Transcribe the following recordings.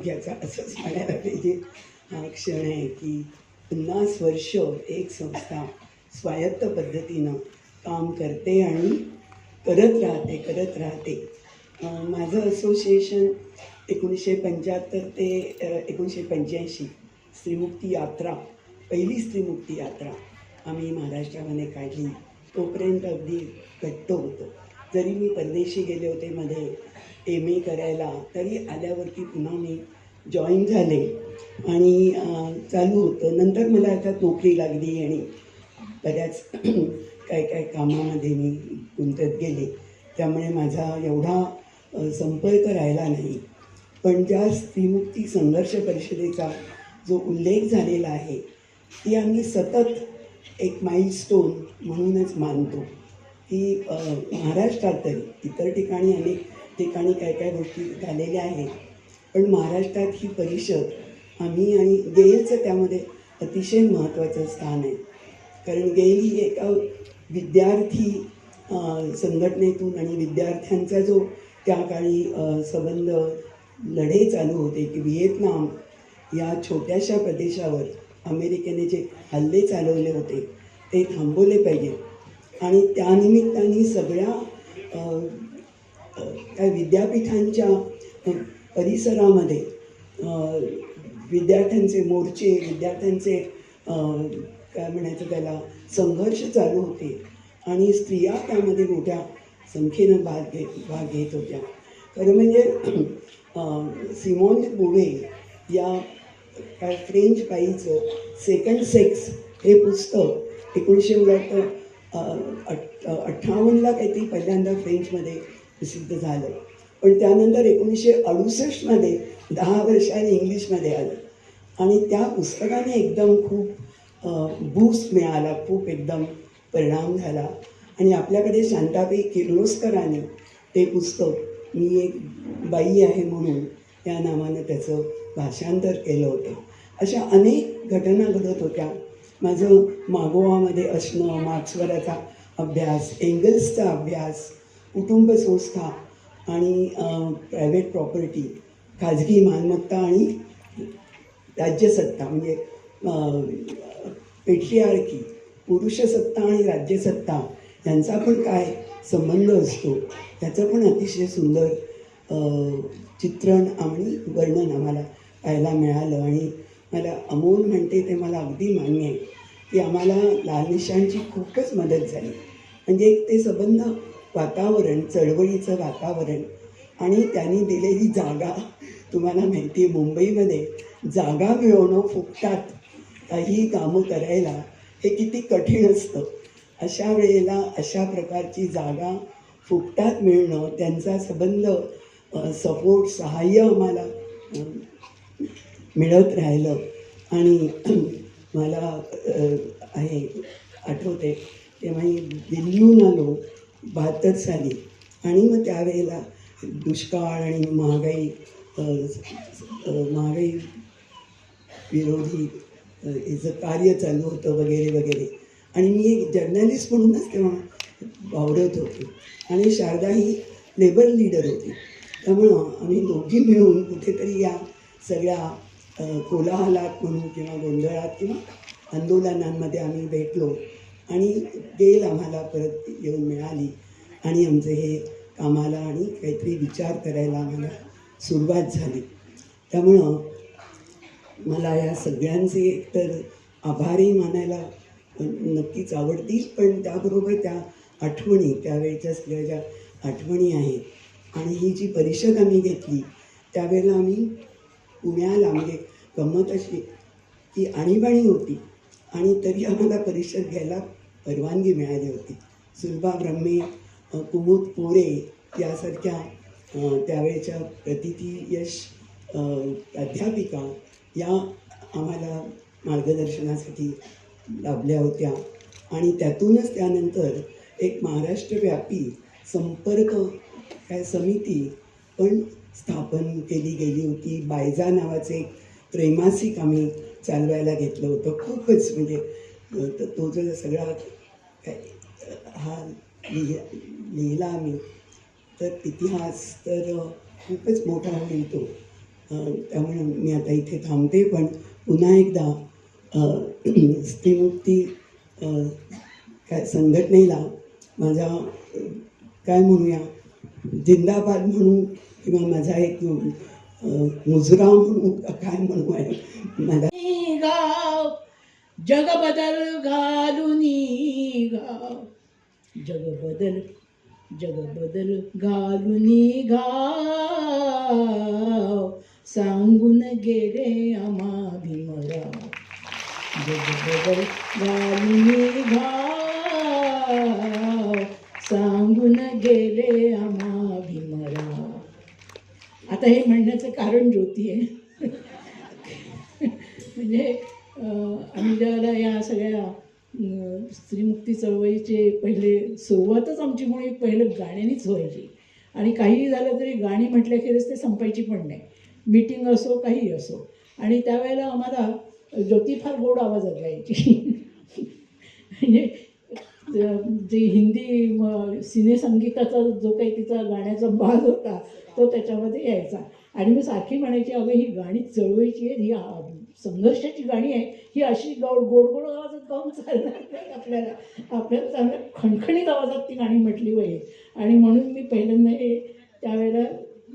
सौभाग्याचा असंच म्हणायला पाहिजे. हा क्षण आहे की पन्नास वर्ष एक संस्था स्वायत्त पद्धतीनं काम करते आणि करत राहते करत राहते. माझं असोसिएशन एकोणीसशे पंच्याहत्तर ते एकोणीसशे पंच्याऐंशी स्त्रीमुक्ती यात्रा पहिली स्त्रीमुक्ती यात्रा आम्ही महाराष्ट्रामध्ये काढली. तोपर्यंत अगदी घट्ट होतं. जरी मी परदेशी गेले होते मध्ये एम ए करायला तरी आल्यावरती पुन्हा मी जॉईन झाले. आणि चालू होतं. नंतर मला आता नोकरी लागली आणि बऱ्याच काय काय कामामध्ये मी गुंतत गेले. त्यामुळे माझा एवढा संपर्क राहिला नाही. पण ज्या स्त्रीमुक्ती संघर्ष परिषदेचा जो उल्लेख झालेला आहे ती आम्ही सतत एक माइलस्टोन म्हणूनच मानतो. की महाराष्ट्रात तरी इतर ठिकाणी अनेक ठिकाणी काय काय गोष्टी झालेल्या आहेत. पण महाराष्ट्रात ही परिषद आम्ही आणि गेलचं त्यामध्ये अतिशय महत्त्वाचं स्थान आहे. कारण गेल ही एका विद्यार्थी संघटनेतून आणि विद्यार्थ्यांचा जो त्या काळी संबंध लढे चालू होते की व्हिएतनाम या छोट्याशा प्रदेशावर अमेरिकेने जे हल्ले चालवले होते ते थांबवले पाहिजे. आणि त्यानिमित्ताने सगळ्या त्या विद्यापीठांच्या परिसरामध्ये विद्यार्थ्यांचे मोर्चे विद्यार्थ्यांचे काय म्हणायचं त्याला संघर्ष चालू होते. आणि स्त्रिया त्यामध्ये मोठ्या संख्येनं भाग घेत भाग घेत होत्या. खरं म्हणजे सिमॉन सिमोन बुवे या फ्रेंच बाईचं सेकंड सेक्स हे पुस्तक एकोणीसशे मला वाटतं अठ अठ्ठावन्नला काहीतरी पहिल्यांदा फ्रेंचमध्ये प्रसिद्ध झालं. पण त्यानंतर एकोणीसशे अडुसष्टमध्ये दहा वर्षाने इंग्लिशमध्ये आलं. आणि त्या पुस्तकाने एकदम खूप बूस्ट मिळाला खूप एकदम परिणाम झाला. आणि आपल्याकडे शांताबाई किर्लोस्करांनी ते पुस्तक मी एक बाई आहे म्हणून त्या नावानं त्याचं भाषांतर केलं होतं. अशा अनेक घटना घडत होत्या. माझं मागोवामध्ये असणं मार्क्सवराचा अभ्यास एंगल्सचा अभ्यास कुटुंब संस्था आणि प्रायव्हेट प्रॉपर्टी खाजगी मालमत्ता आणि राज्यसत्ता म्हणजे पेट्रियार्की पुरुषसत्ता आणि राज्यसत्ता यांचा पण काय संबंध असतो? त्याचं पण अतिशय सुंदर चित्रण आणि वर्णन आम्हाला पाहायला मिळालं आणि मला अमोल म्हणते ते मला अगदी मान्य आहे. की आम्हाला लाल निशांची खूपच मदत झाली. म्हणजे एक ते संबंध वातावरण चळवळीचं वातावरण आणि त्यांनी दिलेली जागा तुम्हाला माहिती आहे मुंबईमध्ये जागा मिळवणं फुकटात काही कामं करायला हे किती कठीण असतं. अशा वेळेला अशा प्रकारची जागा फुकटात मिळणं त्यांचा संबंध सपोर्ट सहाय्य आम्हाला मिळत राहिलं. आणि मला आहे आठवते तेव्हा मी दिल्लीहून आलो बहात्तर साली. आणि मग त्यावेळेला दुष्काळ आणि महागाई महागाई विरोधी याचं कार्य चालू होतं वगैरे वगैरे. आणि मी एक जर्नलिस्ट म्हणूनच तेव्हा वावरत होते. आणि शारदा ही लेबर लीडर होती. त्यामुळं आम्ही दोघी मिळून कुठेतरी या सगळ्या कोलाहलात म्हणून किंवा गोंधळात किंवा आंदोलनांमध्ये आम्ही भेटलो आणि तेल आम्हाला परत येऊन मिळाली आणि आमचं हे कामाला आणि काहीतरी विचार करायला आम्हाला सुरुवात झाली. त्यामुळं मला या सगळ्यांचे एकतर आभारही मानायला नक्कीच आवडतील पण त्याबरोबर त्या आठवणी त्यावेळेच्या सगळ्या ज्या आठवणी आहेत आणि ही जी परिषद आम्ही घेतली त्यावेळेला आम्ही पुण्याला म्हणजे गंमत अशी की आणीबाणी होती आणि तरी आम्हाला परिषद घ्यायला परवानगी मिळाली होती. सुलभा ब्रह्मे कुमुद पोरे यासारख्या त्यावेळेच्या प्रतिती यश प्राध्यापिका या आम्हाला मार्गदर्शनासाठी लाभल्या होत्या. आणि त्यातूनच त्यानंतर एक महाराष्ट्रव्यापी संपर्क काय समिती पण स्थापन केली गेली होती. बायजा नावाचे एक त्रैमासिक आम्ही चालवायला घेतलं होतं. खूपच म्हणजे तर तो जो सगळा काय हा लिहि लिहिला आम्ही. तर इतिहास तर खूपच मोठा होईल तो. त्यामुळे मी आता इथे थांबते. पण पुन्हा एकदा स्त्रीमुक्ती काय संघटनेला माझा काय म्हणूया जिंदाबाद म्हणू किंवा माझा एक मुजरा म्हणून काय म्हणू आहे मला गाव जग बदल घालून गाव जग बदल जग बदल घालून गाव सांगून गेले आम्हा भीमराव जग बदल घालून गाव सांगून गेले आम्हा भीमराव आता हे म्हणण्याचं कारण ज्योती आहे. म्हणजे आम्ही ज्याला या सगळ्या स्त्रीमुक्ती चळवळीचे पहिले सुरुवातच आमची मुळी पहिलं गाण्यानीच व्हायची. आणि काहीही झालं तरी गाणी म्हटल्याखेरीज ते संपायची पण नाही. मीटिंग असो काहीही असो. आणि त्यावेळेला आम्हाला ज्योती फार गोड आवाजात गायची. म्हणजे जे हिंदी सिनेसंगीताचा जो काही तिचा गाण्याचा भाग होता तो त्याच्यामध्ये यायचा. आणि मी सारखी म्हणायची अगं ही गाणी चळवळीची आहेत ही संघर्षाची गाणी आहे ही अशी गाव गोड गोड आवाजात गाऊन चालणार नाही आपल्याला. आपल्याला चांगल्या खणखणीत आवाजात ती गाणी म्हटली पाहिजे. आणि म्हणून मी पहिल्यांदा हे त्यावेळेला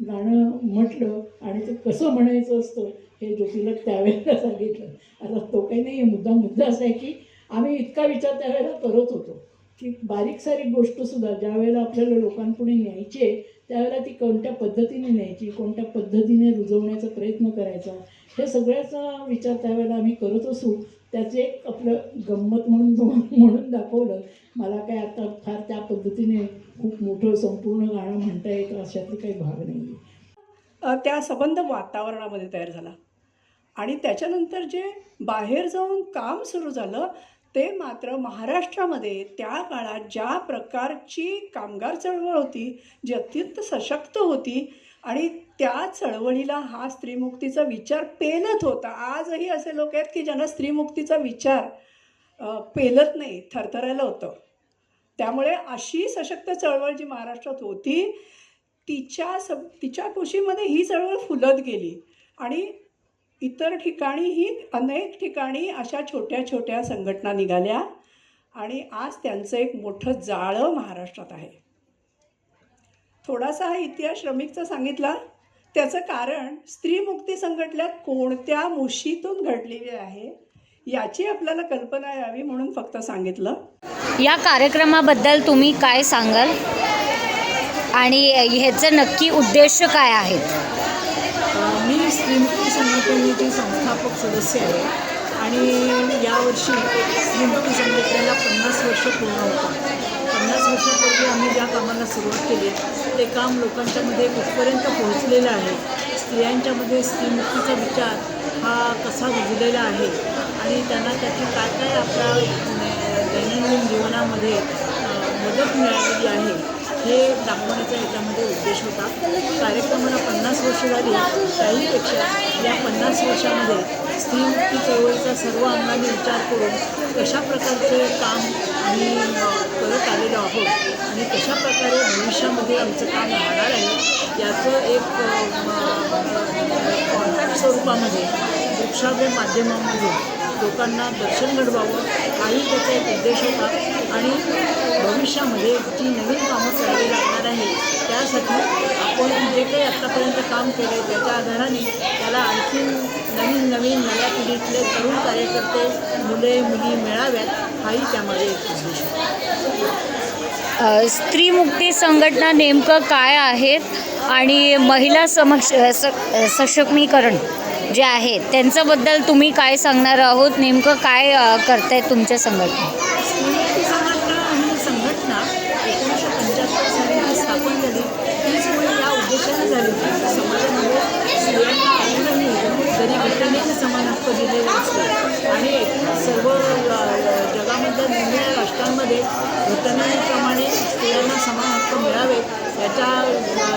गाणं म्हटलं आणि ते कसं म्हणायचं असतं हे ज्योतीला त्यावेळेला सांगितलं. आता तो काही नाही मुद्दा मुद्दा असा आहे की आम्ही इतका विचार त्यावेळेला करत होतो. की बारीक सारीक गोष्टसुद्धा ज्या वेळेला आपल्याला लोकांपुढे न्यायची आहे त्यावेळेला ती कोणत्या पद्धतीने न्यायची कोणत्या पद्धतीने रुजवण्याचा प्रयत्न करायचा हे सगळ्याचा विचार त्यावेळेला आम्ही करत असू त्याचे एक आपलं गंमत म्हणून म्हणून दाखवलं. मला काय आता फार त्या पद्धतीने खूप मोठं संपूर्ण गाणं म्हणता येतं अशातली काही भाग नाही त्या संबंध वातावरणामध्ये तयार झाला. आणि त्याच्यानंतर जे बाहेर जाऊन काम सुरू झालं ते मात्र महाराष्ट्रामध्ये त्या काळात ज्या प्रकारची कामगार चळवळ होती जी अत्यंत सशक्त होती आणि त्या चळवळीला हा स्त्रीमुक्तीचा विचार पेलत होता. आजही असे लोक आहेत की ज्यांना स्त्रीमुक्तीचा विचार पेलत नाही थरथरायला होतं. त्यामुळे अशी सशक्त चळवळ जी महाराष्ट्रात होती तिच्या स तिच्या कुशीमध्ये ही चळवळ फुलत गेली आणि इतर ठिकाणीही अनेक ठिकाणी अशा छोट्या छोट्या संघटना निघाल्या आणि आज त्यांचं एक मोठं जाळं महाराष्ट्रात आहे. थोडासा हा इतिहास श्रमिकचा सांगितला. त्याचं कारण स्त्रीमुक्ती संघटना कोणत्या मुशीतून घडलेली आहे याची आपल्याला कल्पना यावी म्हणून फक्त सांगितलं. या कार्यक्रमाबद्दल तुम्ही काय सांगाल? आणि ह्याचं नक्की उद्देश काय आहेत स्त्रीमुक्ती ते संस्थापक सदस्य आहे आणि यावर्षी स्त्रीमुक्ती संघटनेला पन्नास वर्ष पूर्ण होतात. पन्नास वर्षापूर्वी आम्ही ज्या कामाला सुरुवात केली ते काम लोकांच्यामध्ये कुठपर्यंत पोहोचलेलं आहे स्त्रियांच्यामध्ये स्त्रीमुक्तीचा विचार हा कसा रुजलेला आहे आणि त्यांना त्याची काय काय आपल्या दैनंदिन जीवनामध्ये मदत मिळालेली आहे हे दाखवण्याचा याच्यामध्ये उद्देश होता कार्यक्रमाला पन्नास वर्ष झाली त्याहीपेक्षा या पन्नास वर्षामध्ये स्त्रीमुक्ती चळवळीचा सर्व अंगाने विचार करून कशा प्रकारचे काम आम्ही करत आलेलो आहोत आणि कशा प्रकारे भविष्यामध्ये आमचं काम राहणार आहे याचं एक कॉन्टॅक्ट स्वरूपामध्ये दृकश्राव्य माध्यमामध्ये लोकांना दर्शन घडवावं काही त्याचा एक उद्देश होता. आणि भविष्यामध्ये जी नवीन कामं करावी लागणार आहे त्यासाठी आपण जे काही आत्तापर्यंत काम केलं आहे त्याच्या आधाराने त्याला आणखीन नवीन नवीन नव्या पिढीतले तरुण कार्यकर्ते मुले मुली मिळाव्यात हाही त्यामध्ये एक उद्देश होता. स्त्रीमुक्ती संघटना नेमकं काय आहेत? आणि महिला समक्ष स सक्षमीकरण जे आहेत त्यांच्याबद्दल तुम्ही काय सांगणार आहोत? नेमकं काय करताय तुमच्या संघटना? संघटना एकोणीसशे पंच्याहत्तर साली स्थापन झाली. तीच म्हणजे या उद्देशाने झाली होती. समाजामध्ये स्त्रियांना जरी समान हक्क दिलेले असते. आणि सर्व जगामधल्या राष्ट्रांमध्ये घटनेप्रमाणे स्त्रियांना समान हक्क मिळावेत याच्या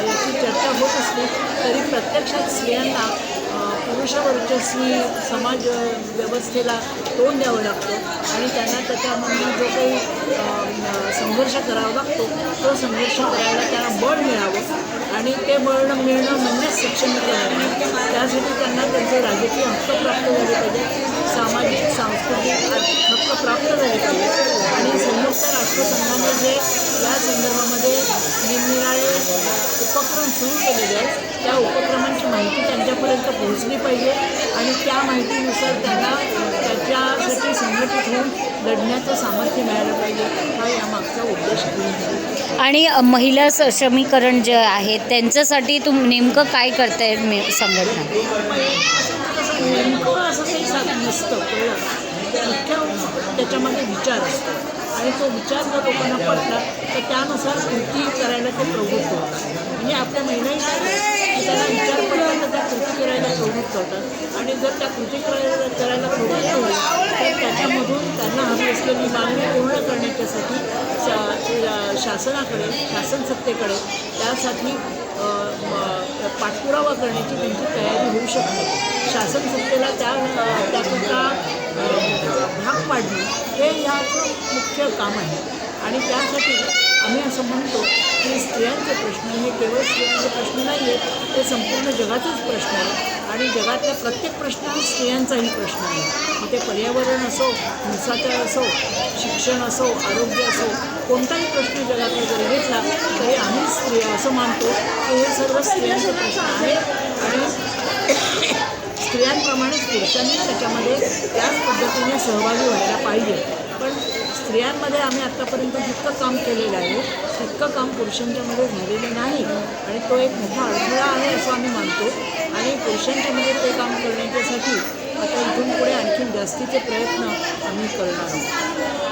याची चर्चा होत असली तरी प्रत्यक्षात स्त्रियांना वर्चस्वी समाज व्यवस्थेला तोंड द्यावं लागतं. आणि त्यांना त्याच्यामधून जो काही संघर्ष करावा लागतो तो संघर्ष करायला त्यांना बळ मिळावं. आणि ते बळ मिळणं म्हणजेच शिक्षण त्यासाठी त्यांना त्यांचे राजकीय हक्क प्राप्त झाले पाहिजे. सामाजिक सांस्कृतिक आर्थिक हक्क प्राप्त झाले पाहिजे. आणि संयुक्त राष्ट्रसंघाने जे या संदर्भामध्ये निरनिराळे उपक्रम सुरू केलेले आहेत. त्या उपक्रमांची माहिती त्यांच्यापर्यंत पोहोचली पाहिजे आणि त्या माहितीनुसार त्यांना त्याच्यासाठी संघटित होऊन लढण्याचं सामर्थ्य मिळालं पाहिजे. हा यामागचा उद्देश आहे. आणि महिला सक्षमीकरण जे आहे त्यांच्यासाठी तुम नेमकं काय करताय मे संघटना? नेमकं असं काही साध नसतं मुख्य त्याच्यामध्ये विचार असतो. आणि तो विचार जर लोकांना पडला तर त्यानुसार कृती करायला ते प्रवृत्त होतात. म्हणजे आपल्या महिलाही त्याला विचार पडला तर त्या कृती करायला प्रवृत्त होतात आणि जर त्या कृती करायला करायला प्रवृत्त होईल तर त्याच्यामधून त्यांना हवी असलेली मागणी पूर्ण करण्याच्यासाठी शा- शासनाकडे शासन सत्तेकडे त्यासाठी पाठपुरावा करण्याची त्यांची तयारी होऊ शकते. शासन सत्तेला त्या त्याकरता भाग पाडणे हे ह्याचं मुख्य काम आहे. आणि त्यासाठी आम्ही असं म्हणतो की स्त्रियांचे प्रश्न हे केवळ स्त्रियांचे प्रश्न नाही आहेत ते संपूर्ण जगाचाच प्रश्न आहे आणि जगातल्या प्रत्येक प्रश्न हा स्त्रियांचाही प्रश्न आहे. मग ते पर्यावरण असो हिंसाचार असो शिक्षण असो आरोग्य असो कोणताही प्रश्न जगातला जरी घेतला तरी आम्ही स्त्रिया असं मानतो की हे सर्व स्त्रियांचे प्रश्न आहेत. आणि स्त्रियांप्रमाणेच पुरुषांनी त्याच्यामध्ये त्याच पद्धतीने सहभागी व्हायला पाहिजे. स्त्रियांमध्ये आम्ही आत्तापर्यंत जितकं काम केलेलं आहे तितकं काम पुरुषांच्यामध्ये झालेलं नाही. आणि तो एक मोठा अडथळा आहे असं आम्ही मानतो. आणि पुरुषांच्यामध्ये ते काम करण्याच्यासाठी आता इथून पुढे आणखी जास्तीचे प्रयत्न आम्ही करणार आहोत.